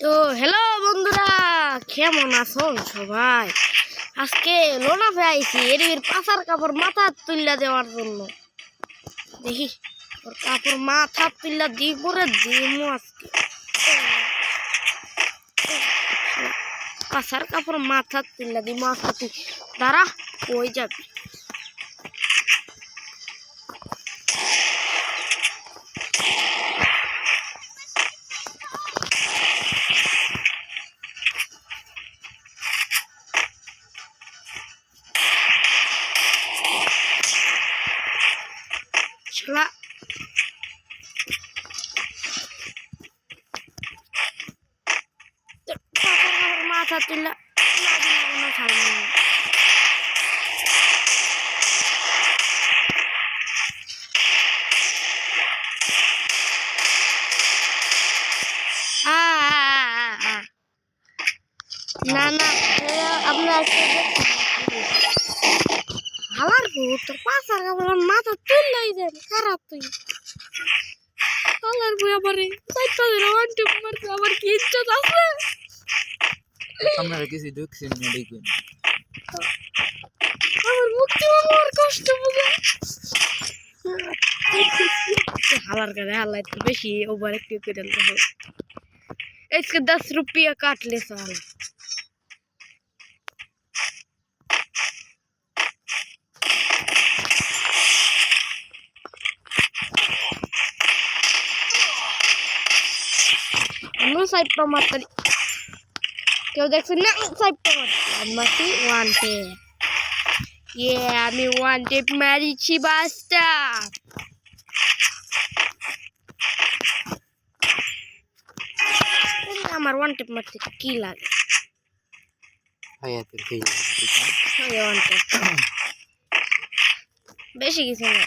তো হ্যালো বন্ধুরা, কেমন আছো সবাই? আজকে লোনা আইছি এর পাশার কাপড় মাথা তুল্লা দেওয়ার জন্য। দেখি, ওর কাপড় মাথা তুল্লা দিই পরে দিমু আজকে। পাশার কাপড় মাথা তুল্লা দিমু, আজকে দাঁড়া ওই যাবি? শালা তোর কাপড় কাপড় মাথা তুল্লা লাগি লাগি না ছাড়বি না। আ, আ, আ, আ, আ। না না এরা আপনার হালার ভূত তোর পাশার কাপড় মাথা তুললাই দেন খারাপ তুই হালার বই আমারে চাইতে দিন আমার টিপ মারতে আমার কি ইজ্জত আছে আপনারা কিছু ঢুকছেন না দেখবেন আমার মুক্তি আমার কষ্ট বুঝে হালার করে হালাই তো বেশি ওভার একটু করে হবে इसके दस रुपया काट ले साला সাইডটা মারতারি কেউ দেখছে না সাইডটা মারতাম মারছি ওয়ান টেপ ইয়ে আমি ওয়ান টেপ মারিছি বাসটা আমার ওয়ান টেপ মারতে কি লাগে হায়াতের ওয়ান টেপ বেশি কিছু না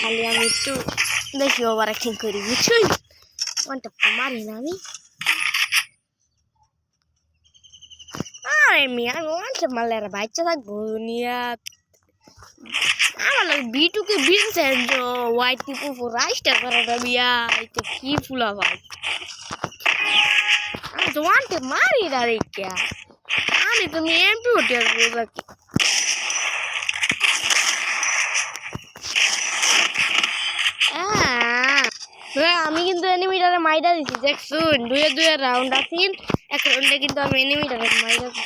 খালি আমি একটু বেশি ওভার অ্যাক্টিং করি বুঝছই তো মারি না আমি আমি ওয়ান টেপ মারলে আর বাচ্চা থাকব নিয়া আমার লাগে বিটুকে বিনছেন যে হোয়াইট ফর রাইসটা করে না মিয়া এটা কি ফুলা ভাই আমি তো ওয়ান টেপ মারি না রে আমি তুমি এমপি উঠে আমি কিন্তু এনিমিটারে মাইরা দিছি দেখছুন দুয়ে দুয়ে রাউন্ড আছিন এক রাউন্ডে কিন্তু আমি এনিমিটারে মাইরা দিছি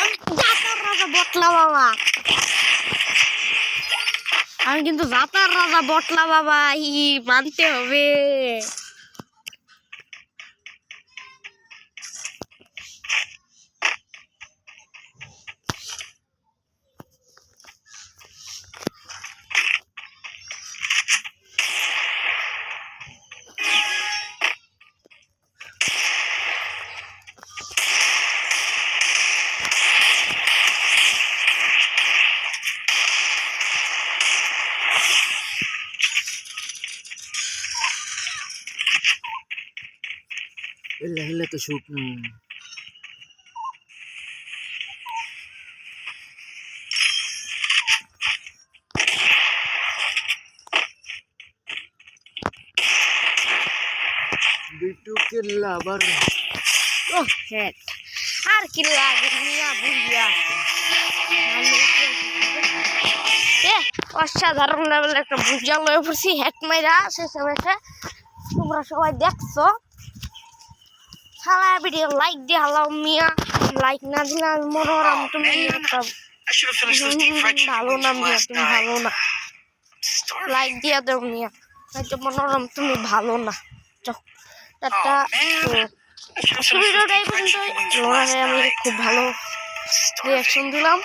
আমি জাতার রাজা বটলা বাবা। আমি কিন্তু জাতার রাজা বটলা বাবা ই মানতে হবে। এলে হেলে তো শুকনো বিটু কেল্লা ও হেড আর কি লাগে মিয়া বুঝিয়া এ, অসাধারণ লেভেল একটা বুঝিয়া লয়ে পড়ছি হ্যাক মাইরা শেষে মেশে তোমরা সবাই দেখছ। সবাই ভিডিও লাইক দিয়ে হলো মিয়া। লাইক না দিলে আমি তুমি ভালো না মিয়া তুমি ভালো না। লাইক দিয়ে দেবো মিয়া। হয়তো মনোরম তুমি ভালো না। একটা খুব ভালো রিয়াকশন দিলাম।